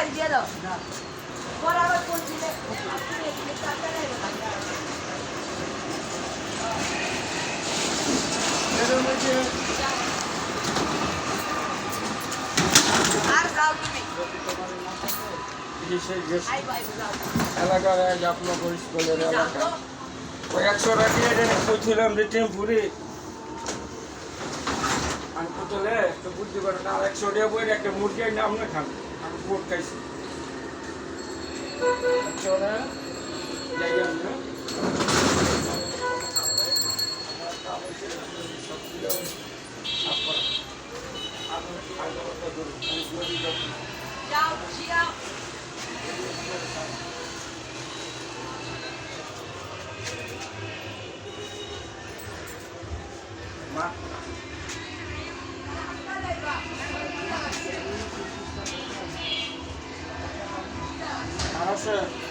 গাড়ি দিয়ে দাও পরে আবার কোন দিলে আর এলাকার আপনার স্কুলের ওই একশো টাকা কইছিলাম যে টেম্পুরি আমি কোথালে তো বুঝতে পারে না একশো টাকা বই একটা মুরগি আইনে আপনি খান। আমি পোট খাইছি একশো আর আছে